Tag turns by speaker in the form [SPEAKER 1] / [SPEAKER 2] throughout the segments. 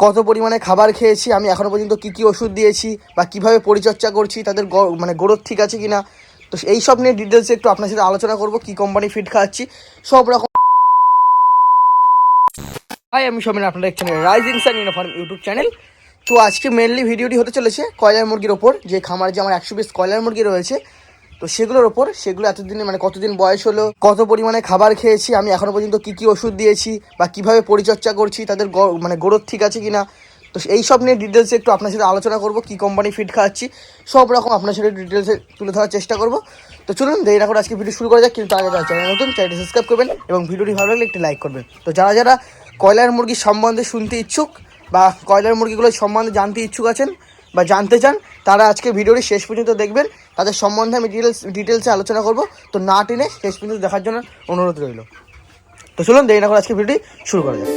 [SPEAKER 1] কত পরিমাণে খাবার খেয়েছি, আমি এখনও পর্যন্ত কী কী ওষুধ দিয়েছি বা কীভাবে পরিচর্যা করছি, তাদের মানে গ্রোথ ঠিক আছে কি না তো এই সব নিয়ে ডিটেলসে একটু আপনার সাথে আলোচনা করব, কী কোম্পানি ফিড খাওয়াচ্ছি সব রকম হাই আমি সমীর আপনারা দেখছেন rising sun uniform YouTube channel তো আজকে মেনলি ভিডিওটি হতে চলেছে কয়লার মুরগির ওপর, যে খামার যে আমার একশো পিস কয়লার মুরগি রয়েছে তো সেগুলোর ওপর, সেগুলো এতদিনে মানে কতদিন বয়স হলো, কত পরিমাণে খাবার খেয়েছি, আমি এখনও পর্যন্ত কী কী ওষুধ দিয়েছি, বা কীভাবে পরিচর্যা করছি, তাদের মানে গ্রোথ ঠিক আছে কি না তো এই সব নিয়ে ডিটেলসে একটু আপনার সাথে আলোচনা করব, কী কোম্পানি ফিড খাওয়াচ্ছি সব রকম আপনার সাথে ডিটেলসে তুলে ধরার চেষ্টা করব। তো চলুন, দেরি না করে আজকে ভিডিও শুরু করা যাক, কিন্তু আগে যারা চ্যানেল নতুন চ্যানেলটি সাবস্ক্রাইব করবেন এবং ভিডিওটি ভালো লাগলে একটি লাইক করবেন। তো যারা যারা কয়লার মুরগির সম্বন্ধে শুনতে ইচ্ছুক, বা কয়লার মুরগিগুলোর সম্বন্ধে জানতে ইচ্ছুক আছেন, বা জানতে চান, তারা আজকে ভিডিওটি শেষ পর্যন্ত দেখবেন। তাদের সম্বন্ধে আমি ডিটেলস ডিটেলসে আলোচনা করব। তো না টেনে শেষ পর্যন্ত দেখার জন্য অনুরোধ রইল। তো চলুন, দেরি না করে আজকে ভিডিওটি শুরু করা যাক।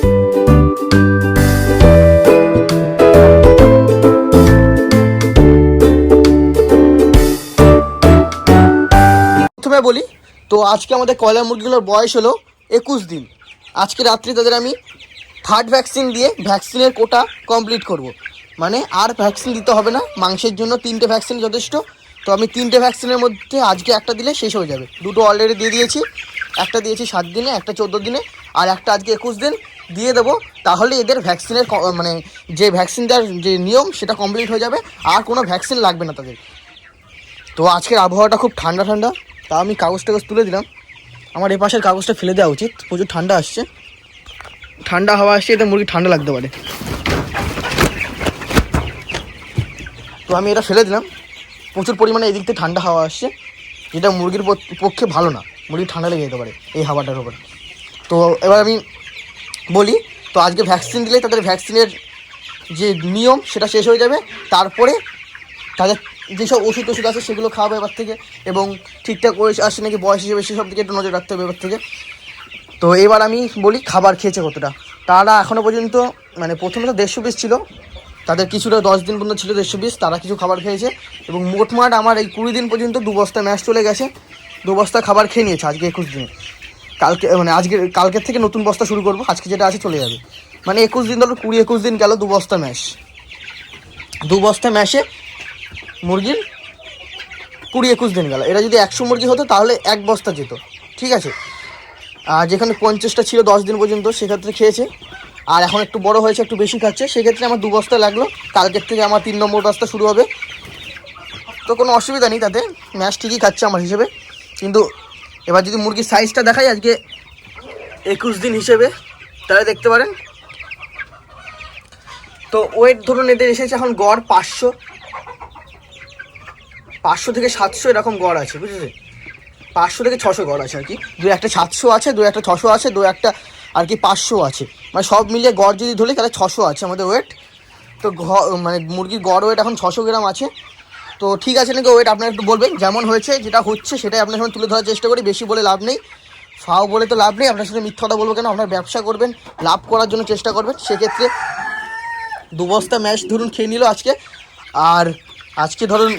[SPEAKER 1] প্রথমে বলি, তো আজকে আমাদের কয়লা মুরগিগুলোর বয়স হলো একুশ দিন। আজকে রাত্রি তাদের আমি থার্ড ভ্যাকসিন দিয়ে ভ্যাকসিনের কোটা কমপ্লিট করব। মানে আর ভ্যাকসিন দিতে হবে না, মাংসের জন্য তিনটে ভ্যাকসিন যথেষ্ট। তো আমি তিনটে ভ্যাকসিনের মধ্যে আজকে একটা দিলে শেষ হয়ে যাবে। দুটো অলরেডি দিয়ে দিয়েছি। একটা দিয়েছি সাত দিনে, একটা চোদ্দ দিনে, আর একটা আজকে একুশ দিন। দিয়ে দেবো, তাহলে এদের ভ্যাকসিনের মানে যে ভ্যাকসিন দেওয়ার যে নিয়ম, সেটা কমপ্লিট হয়ে যাবে। আর কোনো ভ্যাকসিন লাগবে না তাদের। তো আজকের আবহাওয়াটা খুব ঠান্ডা ঠান্ডা। তা আমি কাগজ টাগজ তুলে দিলাম। আমার এ পাশের কাগজটা ফেলে দেওয়া উচিত। প্রচুর ঠান্ডা আসছে। ঠান্ডা হাওয়া আসছে, এতে মুরগি ঠান্ডা লাগতে পারে। তো আমি এটা ফেলে দিলাম। প্রচুর পরিমাণে এদিক থেকে ঠান্ডা হাওয়া আসছে, যেটা মুরগির পক্ষে ভালো না। মুরগি ঠান্ডা লেগে যেতে পারে এই হাওয়াটার উপর। তো এবার আমি বলি, তো আজকে ভ্যাকসিন দিলে তাদের ভ্যাকসিনের যে নিয়ম, সেটা শেষ হয়ে যাবে। তারপরে তাদের যেসব ওষুধ টষুধ আছে সেগুলো খাওয়াবে এবার থেকে এবং ঠিকঠাক ওই আসছে নাকি বয়স হিসেবে সেসব দিকে একটু নজর রাখতে হবে এবার থেকে। তো এবার আমি বলি খাবার খেয়েছে কতটা। তারা এখনও পর্যন্ত মানে প্রথমে তো দেড়শো পিস ছিল তাদের কিছুটা দশ দিন পর্যন্ত ছিল দেড়শো পিস তারা কিছু খাবার খেয়েছে। এবং মোটমাট আমার এই কুড়ি দিন পর্যন্ত দু বস্তা ম্যাশ চলে গেছে। দু বস্তা খাবার খেয়ে নিয়েছে আজকে একুশ দিনে। কালকে মানে আজকে, কালকের থেকে নতুন বস্তা শুরু করব, আজকে যেটা আছে চলে যাবে। মানে একুশ দিন ধরো, কুড়ি, একুশ দিন গেল দু বস্তা ম্যাশ দু বস্তা ম্যাশে মুরগির কুড়ি, একুশ দিন গেল। এটা যদি একশো মুরগি হতো, তাহলে এক বস্তা যেত। ঠিক আছে? আর যেখানে পঞ্চাশটা ছিল দশ দিন পর্যন্ত, সেক্ষেত্রে খেয়েছে। আর এখন একটু বড় হয়েছে, একটু বেশি খাচ্ছে, সেক্ষেত্রে আমার দু বস্তা লাগল। কালকের থেকে আমার তিন নম্বর বস্তা শুরু হবে। তো কোনো অসুবিধা নেই তাতে, ম্যাচ ঠিকই খাচ্ছে আমার হিসেবে। কিন্তু এবার যদি মুরগির সাইজটা দেখাই আজকে একুশ দিন হিসেবে, তাহলে দেখতে পারেন। তো ওয়েট ধরুন এদের এসেছে এখন গড় পাঁচশো। পাঁচশো থেকে সাতশো এরকম গড় আছে, বুঝেছে? পাঁচশো থেকে ছশো গড় আছে আর কি। দু একটা সাতশো আছে, দু একটা ছশো আছে, দু একটা আর কি পাঁচশো আছে। মানে সব মিলিয়ে গড় যদি ধরি, তাহলে ছশো আছে আমাদের ওয়েট তো ঘ- মানে মুরগির গড় ওয়েট এখন ছশো গ্রাম আছে। তো ঠিক আছে নাকি ওয়েট আপনারা একটু বলবেন। যেমন হয়েছে, যেটা হচ্ছে, সেটাই আপনার সামনে তুলে ধরার চেষ্টা করি। বেশি বলে লাভ নেই। ফাও বলে তো লাভ নেই। আপনার সাথে মিথ্যা কথা বলব কেন? আপনার ব্যবসা করবেন, লাভ করার জন্য চেষ্টা করবেন। সেক্ষেত্রে দু বস্তা ম্যাচ ধরুন, খেয়ে নিল আজকে। আর আজকে ধরুন,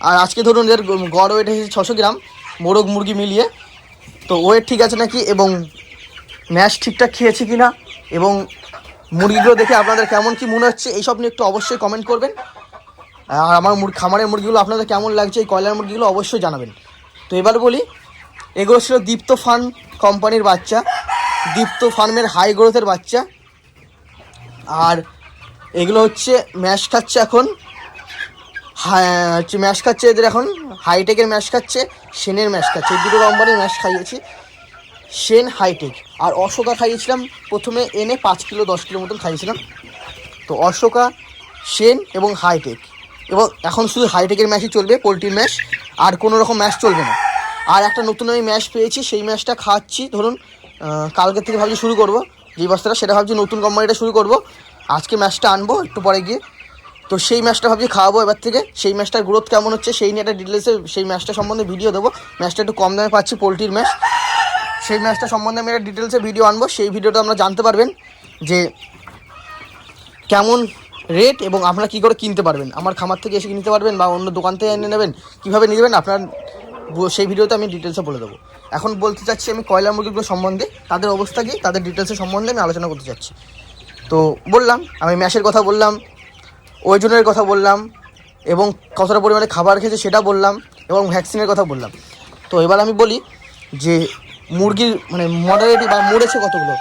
[SPEAKER 1] আর আজকে ধরুন এর গড় ওয়েট এসেছে ছশো গ্রাম। মোরগ মুরগি মিলিয়ে। তো ওয়েট ঠিক আছে নাকি? এবং ম্যাশ ঠিকঠাক খেয়েছে কি না এবং মুরগিগুলো দেখে আপনাদের কেমন কি মনে হচ্ছে, এইসব নিয়ে একটু অবশ্যই কমেন্ট করবেন। আর আমার মুর, খামারের মুরগিগুলো আপনাদের কেমন লাগছে, এই কয়লার মুরগিগুলো অবশ্যই জানাবেন। তো এবার বলি, এগুলো ছিল দীপ্ত ফার্ম কোম্পানির বাচ্চা, দীপ্ত ফার্মের হাই গ্রোথের বাচ্চা। আর এগুলো হচ্ছে, ম্যাশ খাচ্ছে এখন। হ্যাঁ হচ্ছে ম্যাশ খাচ্ছে এদের এখন হাইটেকের ম্যাশ খাচ্ছে, সেনের ম্যাশ খাচ্ছে, এই দুটো কোম্পানির ম্যাশ খাইয়েছি। Sen high tech. আর অশোকা খাইয়েছিলাম প্রথমে এনে পাঁচ কিলো দশ কিলো মতন খাইয়েছিলাম। তো অশোকা সেন এবং হাইটেক। এবং এখন শুধু হাইটেকের ম্যাশই চলবে পোলট্রির ম্যাশ আর কোনো রকম ম্যাশ চলবে না। আর একটা নতুন আমি ম্যাশ পেয়েছি সেই ম্যাশটা খাচ্ছি। ধরুন আহ, কালকের থেকে ভাবছি শুরু করব যেই বস্তাটা সেটা ভাবছি নতুন কোম্পানিটা শুরু করব। আজকে ম্যাশটা আনব একটু পরে গিয়ে। তো সেই ম্যাচটা ভাবছি খাওয়াবো এবার থেকে। সেই ম্যাচটার গ্রোথ কেমন হচ্ছে সেই নিয়ে একটা ডিটেলসে সেই ম্যাচটা সম্বন্ধে ভিডিও দেবো। ম্যাচটা একটু কম দামে পাচ্ছি পোলট্রির ম্যাচ। সেই ম্যাচটা সম্বন্ধে আমি একটা ডিটেলসে ভিডিও আনব। সেই ভিডিওটা আমরা জানতে পারবেন যে কেমন রেট এবং আপনারা কী করে কিনতে পারবেন। আমার খামার থেকে এসে নিতে পারবেন বা অন্য দোকান থেকে এনে নেবেন, কীভাবে নেবেন আপনার সেই ভিডিওতে আমি ডিটেলসে বলে দেবো। এখন বলতে চাচ্ছি আমি কয়লা মুরগিগুলো সম্বন্ধে, তাদের অবস্থা কী, তাদের ডিটেলসের সম্বন্ধে আমি আলোচনা করতে চাচ্ছি। তো বললাম, আমি ম্যাশের কথা বললাম, ওজনের কথা বললাম, এবং কতটা পরিমাণে খাবার খেয়েছে সেটা বললাম, এবং ভ্যাকসিনের কথা বললাম। তো এবার আমি বলি যে মুরগির মানে মডারেটি বা মরেছে কতগুলো?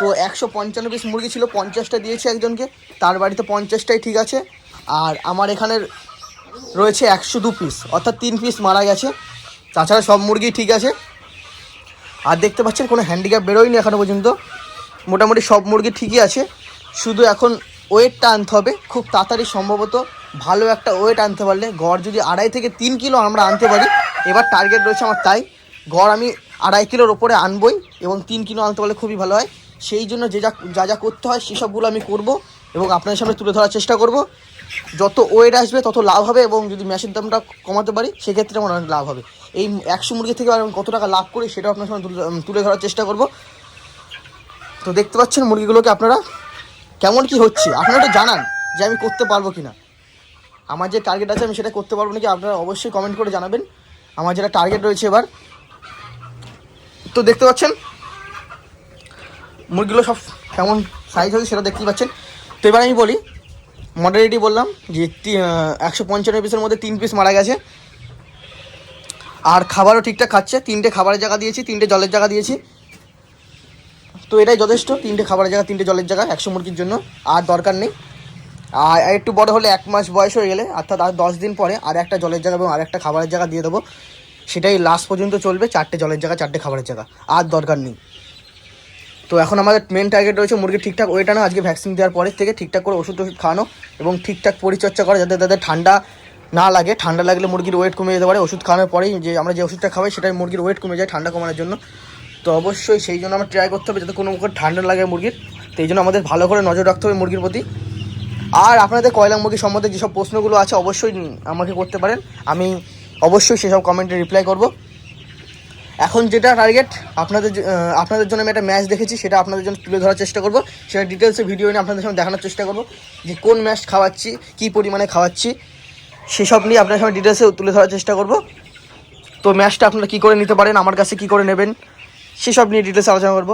[SPEAKER 1] তো একশো পঞ্চান্ন পিস মুরগি ছিল, পঞ্চাশটা দিয়েছে একজনকে, তার বাড়িতে পঞ্চাশটাই ঠিক আছে। আর আমার এখানের রয়েছে একশো দু পিস অর্থাৎ তিন পিস মারা গেছে। তাছাড়া সব মুরগি ঠিক আছে। আর দেখতে পাচ্ছেন কোনো হ্যান্ডিক্যাপ বেরোয়নি এখনও পর্যন্ত। মোটামুটি সব মুরগি ঠিকই আছে। শুধু এখন ওয়েটটা আনতে হবে, খুব তাড়াতাড়ি সম্ভবত ভালো একটা ওয়েট আনতে পারলে। গড় যদি আড়াই থেকে তিন কিলো আমরা আনতে পারি, এবার টার্গেট রয়েছে আমার তাই। গড় আমি আড়াই কিলোর ওপরে আনবই এবং তিন কিলো আনতে পারলে খুবই ভালো হয়। সেই জন্য যে যা যা যা করতে হয় সেসবগুলো আমি করব এবং আপনাদের সামনে তুলে ধরার চেষ্টা করব। যত ওয়েট আসবে, তত লাভ হবে এবং যদি ম্যাশের দামটা কমাতে পারি, সেক্ষেত্রে আমার অনেক লাভ হবে। এই একশো মুরগি থেকে আমি কত টাকা লাভ করি সেটাও আপনার সামনে তুলে- তুলে ধরার চেষ্টা করব। তো দেখতে পাচ্ছেন মুরগিগুলোকে আপনারা কেমন কি হচ্ছে? আপনারা একটু জানান যে আমি করতে পারব কি না আমার যে টার্গেট আছে আমি সেটা করতে পারব নাকি আপনারা অবশ্যই কমেন্ট করে জানাবেন। আমার যেটা টার্গেট রয়েছে এবার তো দেখতে পাচ্ছেন? মুরগিগুলো সব কেমন সাইজ হয়েছে সেটা দেখতেই পাচ্ছেন। তো এবার আমি বলি মডারেটি বললাম যে একশো পঞ্চান্ন পিসের মধ্যে তিন পিস মারা গেছে। আর খাবারও ঠিকঠাক খাচ্ছে। তিনটে খাবারের জায়গা দিয়েছি, তিনটে জলের জায়গা দিয়েছি। তো এটাই যথেষ্ট, তিনটে খাবারের জায়গা, তিনটে জলের জায়গা, একশো মুরগির জন্য। আর দরকার নেই। আর একটু বড় হলে এক মাস বয়স হয়ে গেলে, অর্থাৎ আর দশ দিন পরে আর একটা জলের জায়গা এবং আর একটা খাবারের জায়গা দিয়ে দেবো। সেটাই লাস্ট পর্যন্ত চলবে, চারটে জলের জায়গা, চারটে খাবারের জায়গা। আর দরকার নেই। তো এখন আমাদের মেন টার্গেট রয়েছে মুরগির ঠিকঠাক ওয়েট আনা, আজকে ভ্যাকসিন দেওয়ার পরের থেকে ঠিকঠাক করে ওষুধ ওষুধ খাওয়ানো এবং ঠিকঠাক পরিচর্যা করা যাতে তাদের ঠান্ডা না লাগে। ঠান্ডা লাগলে মুরগির ওয়েট কমে যেতে পারে। ওষুধ খাওয়ানোর পরেই যে আমরা যে ওষুধটা খাওয়াই সেটাই মুরগির ওয়েট কমে যায় ঠান্ডা কমানোর জন্য। তো অবশ্যই সেই জন্য আমরা ট্রাই করতে হবে যাতে কোনো প্রকার ঠান্ডা লাগে মুরগির। তো এই জন্য আমাদের ভালো করে নজর রাখতে হবে মুরগির প্রতি। আর আপনাদের কয়লা মুরগি সম্বন্ধে যেসব প্রশ্নগুলো আছে, অবশ্যই আমাকে করতে পারেন। আমি অবশ্যই সেসব কমেন্টে রিপ্লাই করব। এখন যেটা টার্গেট আপনাদের আপনাদের জন্য আমি একটা ম্যাচ দেখেছি, সেটা আপনাদের জন্য তুলে ধরার চেষ্টা করব। সেটা ডিটেলসে ভিডিও নিয়ে আপনাদের সামনে দেখানোর চেষ্টা করব, যে কোন ম্যাচ খাওয়াচ্ছি, কী পরিমাণে খাওয়াচ্ছি, সেসব নিয়ে আপনাদের সামনে ডিটেলসে তুলে ধরার চেষ্টা করব। তো ম্যাচটা আপনারা কী করে নিতে পারেন, আমার কাছে কী করে নেবেন, সেসব নিয়ে ডিটেলসে আলোচনা করব।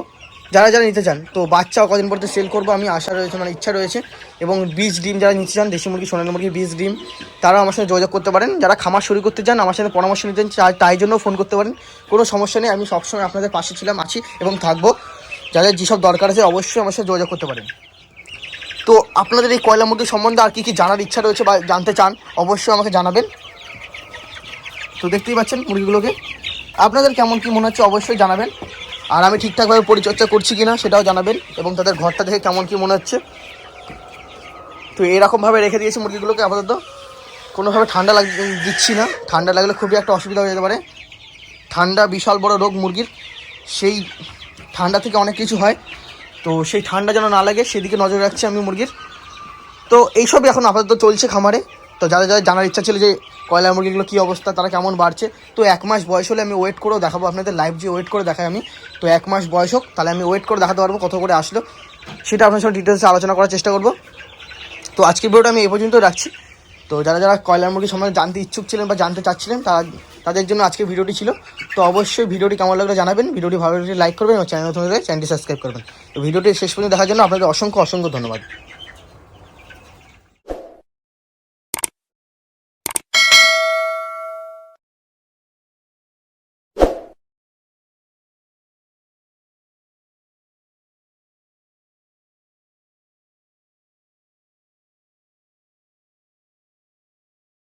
[SPEAKER 1] যারা যারা নিতে চান, তো বাচ্চা কদিন পরে সেল করব, আমি আশা রয়েছে মানে ইচ্ছা রয়েছে। এবং বীজ ডিম যারা নিতে চান, দেশি মুরগি, সোনালী মুরগি বীজ ডিম, তারাও আমার সাথে যোগাযোগ করতে পারেন। যারা খামার শুরু করতে চান, আমার সাথে পরামর্শ নিতে চান, তাই জন্য ফোন করতে পারেন। কোনো সমস্যা নেই, আমি সবসময় আপনাদের পাশে ছিলাম, আছি এবং থাকব। যাদের যেসব দরকার আছে, অবশ্যই আমার সাথে যোগাযোগ করতে পারেন। তো আপনাদের এই কয়লা মুরগি সম্বন্ধে আর কী কী জানার ইচ্ছা রয়েছে বা জানতে চান, অবশ্যই আমাকে জানাবেন। তো দেখতেই পাচ্ছেন মুরগিগুলোকে। আপনাদের কেমন কী মনে হচ্ছে, অবশ্যই জানাবেন। আর আমি ঠিকঠাকভাবে পরিচর্যা করছি কি না সেটাও জানাবেন এবং তাদের ঘরটা দেখে কেমন কী মনে হচ্ছে। তো এরকমভাবে রেখে দিয়েছি মুরগিগুলোকে আপাতত। কোনোভাবে ঠান্ডা লাগ দিচ্ছি না। ঠান্ডা লাগলে খুবই একটা অসুবিধা হয়ে যেতে পারে। ঠান্ডা বিশাল বড় রোগ মুরগির। সেই ঠান্ডা থেকে অনেক কিছু হয়। তো সেই ঠান্ডা যেন না লাগে সেদিকে নজর রাখছি আমি মুরগির। তো এইসবই এখন আপাতত চলছে খামারে। তো যারা যাদের জানার ইচ্ছা ছিল যে কয়লার মুরগিগুলো কী অবস্থা, তারা কেমন বাড়ছে? তো এক মাস বয়স হলে আমি ওয়েট করেও দেখাবো আপনাদের লাইভ যে ওয়েট করে দেখাই আমি। তো এক মাস বয়স হোক, তাহলে আমি ওয়েট করে দেখাতে পারব কত করে আসলো। সেটা আপনার সঙ্গে ডিটেলসে আলোচনা করার চেষ্টা করব। তো আজকের ভিডিওটা আমি এই পর্যন্ত রাখছি। তো যারা যারা কয়লার মুরগি সম্বন্ধে জানতে ইচ্ছুক ছিলেন বা জানতে চাচ্ছিলেন, তারা তাদের জন্য আজকে ভিডিওটি ছিল। তো অবশ্যই ভিডিওটি কেমন লাগলে জানাবেন। ভিডিওটি ভালো লাগলে লাইক করবেন এবং চ্যানেল চ্যানেলটি সাবস্ক্রাইব করবেন। তো ভিডিওটি শেষ পর্যন্ত দেখার জন্য আপনাদের অসংখ্য অসংখ্য ধন্যবাদ।